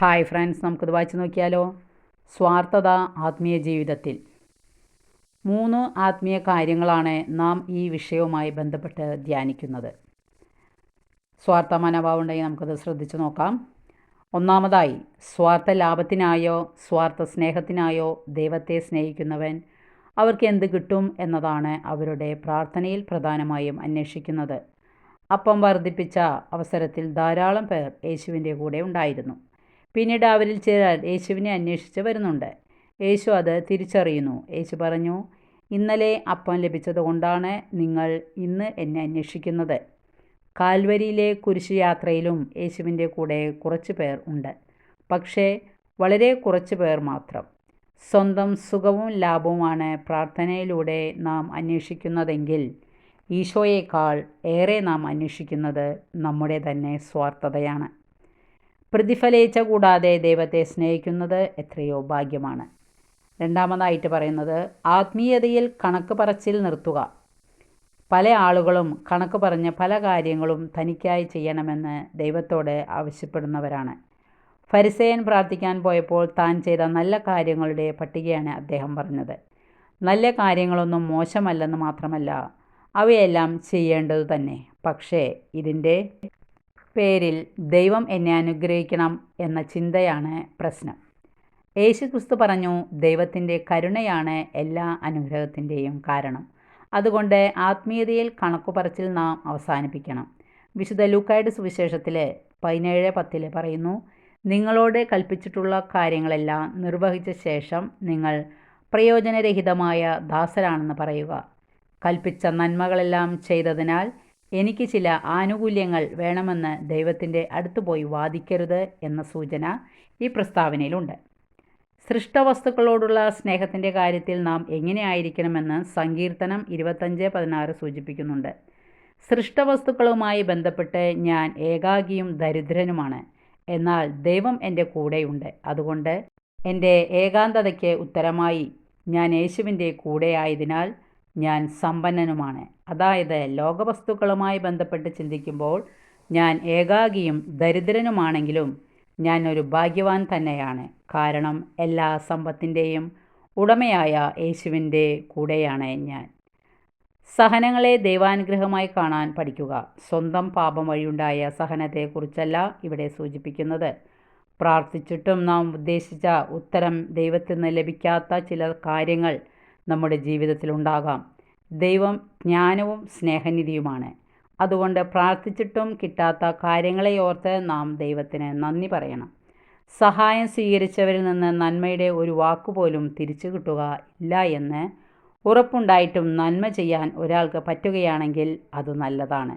Hi friends നമുക്കിത് വായിച്ചു നോക്കിയാലോ? സ്വാർത്ഥത ആത്മീയ ജീവിതത്തിൽ. മൂന്ന് ആത്മീയ കാര്യങ്ങളാണ് നാം ഈ വിഷയവുമായി ബന്ധപ്പെട്ട് ധ്യാനിക്കുന്നത്. സ്വാർത്ഥ മനോഭാവം ഉണ്ടെങ്കിൽ നമുക്കത് ശ്രദ്ധിച്ചു നോക്കാം. ഒന്നാമതായി സ്വാർത്ഥ ലാഭത്തിനായോ സ്വാർത്ഥ സ്നേഹത്തിനായോ ദൈവത്തെ സ്നേഹിക്കുന്നവൻ അവർക്ക് എന്ത് കിട്ടും എന്നതാണ് അവരുടെ പ്രാർത്ഥനയിൽ പ്രധാനമായും അന്വേഷിക്കുന്നത്. അപ്പം വർദ്ധിപ്പിച്ച അവസരത്തിൽ ധാരാളം പേർ യേശുവിന്റെ കൂടെ ഉണ്ടായിരുന്നു. പിന്നീട് അവരിൽ ചിലർ യേശുവിനെ അന്വേഷിച്ച് വരുന്നുണ്ട്. യേശു അത് തിരിച്ചറിയുന്നു. യേശു പറഞ്ഞു ഇന്നലെ അപ്പം ലഭിച്ചതുകൊണ്ടാണ് നിങ്ങൾ ഇന്ന് എന്നെ അന്വേഷിക്കുന്നത്. കാൽവരിയിലെ കുരിശ് യാത്രയിലും യേശുവിന്റെ കൂടെ കുറച്ച് പേർ ഉണ്ട്. പക്ഷേ വളരെ കുറച്ച് പേർ മാത്രം. സ്വന്തം സുഖവും ലാഭവുമാണ് പ്രാർത്ഥനയിലൂടെ നാം അന്വേഷിക്കുന്നതെങ്കിൽ ഈശോയേക്കാൾ ഏറെ നാം അന്വേഷിക്കുന്നത് നമ്മുടെ തന്നെ സ്വാർത്ഥതയാണ്. പ്രതിഫലേച്ച കൂടാതെ ദൈവത്തെ സ്നേഹിക്കുന്നത് എത്രയോ ഭാഗ്യമാണ്. രണ്ടാമതായിട്ട് പറയുന്നത് ആത്മീയതയിൽ കണക്ക് പറച്ചിൽ നിർത്തുക. പല ആളുകളും കണക്ക് പറഞ്ഞ് പല കാര്യങ്ങളും തനിക്കായി ചെയ്യണമെന്ന് ദൈവത്തോട് ആവശ്യപ്പെടുന്നവരാണ്. ഫരിസേയൻ പ്രാർത്ഥിക്കാൻ പോയപ്പോൾ താൻ ചെയ്ത നല്ല കാര്യങ്ങളുടെ പട്ടികയാണ് അദ്ദേഹം പറഞ്ഞത്. നല്ല കാര്യങ്ങളൊന്നും മോശമല്ലെന്ന് മാത്രമല്ല അവയെല്ലാം ചെയ്യേണ്ടത് തന്നെ പക്ഷേ ഇതിന്റെ പേരിൽ ദൈവം എന്നെ അനുഗ്രഹിക്കണം എന്ന ചിന്തയാണ് പ്രശ്നം. യേശു ക്രിസ്തു പറഞ്ഞു ദൈവത്തിന്റെ കരുണയാണ് എല്ലാ അനുഗ്രഹത്തിന്റെയും കാരണം. അതുകൊണ്ട് ആത്മീയതയിൽ കണക്കുപറച്ചിൽ നാം അവസാനിപ്പിക്കണം. വിശുദ്ധ ലൂക്കായുടെ സുവിശേഷത്തിൽ പതിനേഴ് പത്തിൽ പറയുന്നു നിങ്ങളോട് കൽപ്പിച്ചിട്ടുള്ള കാര്യങ്ങളെല്ലാം നിർവഹിച്ച ശേഷം നിങ്ങൾ പ്രയോജനരഹിതമായ ദാസരാണെന്ന് പറയുക. കൽപ്പിച്ച നന്മകളെല്ലാം ചെയ്തതിനാൽ എനിക്ക് ചില ആനുകൂല്യങ്ങൾ വേണമെന്ന് ദൈവത്തിന്റെ അടുത്ത് പോയി വാദിക്കരുത് എന്ന സൂചന ഈ പ്രസ്താവനയിലുണ്ട്. സൃഷ്ടവസ്തുക്കളോടുള്ള സ്നേഹത്തിന്റെ കാര്യത്തിൽ നാം എങ്ങനെയായിരിക്കണമെന്ന് സങ്കീർത്തനം ഇരുപത്തഞ്ച് പതിനാറ് സൂചിപ്പിക്കുന്നുണ്ട്. സൃഷ്ടവസ്തുക്കളുമായി ബന്ധപ്പെട്ട് ഞാൻ ഏകാഗിയും ദരിദ്രനുമാണ്. എന്നാൽ ദൈവം എന്റെ കൂടെയുണ്ട്. അതുകൊണ്ട് എന്റെ ഏകാന്തതയ്ക്ക് ഉത്തരമായി ഞാൻ യേശുവിന്റെ കൂടെയായതിനാൽ ഞാൻ സമ്പന്നനുമാണ്. അതായത് ലോകവസ്തുക്കളുമായി ബന്ധപ്പെട്ട് ചിന്തിക്കുമ്പോൾ ഞാൻ ഏകാഗിയും ദരിദ്രനുമാണെങ്കിലും ഞാൻ ഒരു ഭാഗ്യവാൻ തന്നെയാണ്. കാരണം എല്ലാ സമ്പത്തിന്റെയും ഉടമയായ യേശുവിന്റെ കൂടെയാണ് ഞാൻ. സഹനങ്ങളെ ദൈവാനുഗ്രഹമായി കാണാൻ പഠിക്കുക. സ്വന്തം പാപം വഴിയുണ്ടായ സഹനത്തെക്കുറിച്ചല്ല ഇവിടെ സൂചിപ്പിക്കുന്നത്. പ്രാർത്ഥിച്ചിട്ടും നാം ഉദ്ദേശിച്ച ഉത്തരം ദൈവത്തിൽ നിന്ന് ലഭിക്കാത്ത ചില കാര്യങ്ങൾ നമ്മുടെ ജീവിതത്തിൽ ഉണ്ടാകാം. ദൈവം ജ്ഞാനവും സ്നേഹനിധിയുമാണ്. അതുകൊണ്ട് പ്രാർത്ഥിച്ചിട്ടും കിട്ടാത്ത കാര്യങ്ങളെ ഓർത്ത് നാം ദൈവത്തിന് നന്ദി പറയണം. സഹായം സ്വീകരിച്ചവരിൽ നിന്ന് നന്മയുടെ ഒരു വാക്കുപോലും തിരിച്ചു കിട്ടുക ഇല്ല എന്ന് ഉറപ്പുണ്ടായിട്ടും നന്മ ചെയ്യാൻ ഒരാൾക്ക് പറ്റുകയാണെങ്കിൽ അത് നല്ലതാണ്.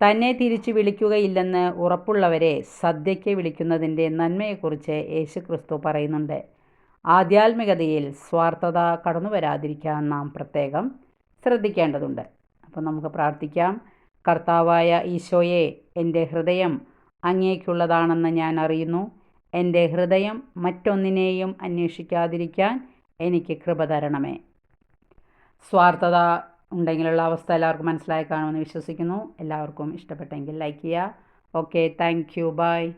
തന്നെ തിരിച്ചു വിളിക്കുകയില്ലെന്ന് ഉറപ്പുള്ളവരെ സദ്യയ്ക്ക് വിളിക്കുന്നതിന്റെ നന്മയെക്കുറിച്ച് യേശുക്രിസ്തു പറയുന്നുണ്ട്. ആധ്യാത്മികതയിൽ സ്വാർത്ഥത കടന്നു വരാതിരിക്കാൻ നാം പ്രത്യേകം ശ്രദ്ധിക്കേണ്ടതുണ്ട്. അപ്പോൾ നമുക്ക് പ്രാർത്ഥിക്കാം. കർത്താവായ ഈശോയെ എന്റെ ഹൃദയം അങ്ങേക്കുള്ളതാണെന്ന് ഞാൻ അറിയുന്നു. എന്റെ ഹൃദയം മറ്റൊന്നിനെയും അന്വേഷിക്കാതിരിക്കാൻ എനിക്ക് കൃപ തരണമേ. സ്വാർത്ഥത ഉണ്ടെങ്കിലുള്ള അവസ്ഥ എല്ലാവർക്കും മനസ്സിലായി കാണുമെന്ന് വിശ്വസിക്കുന്നു. എല്ലാവർക്കും ഇഷ്ടപ്പെട്ടെങ്കിൽ ലൈക്ക് ചെയ്യുക. Okay thank you. ബൈ.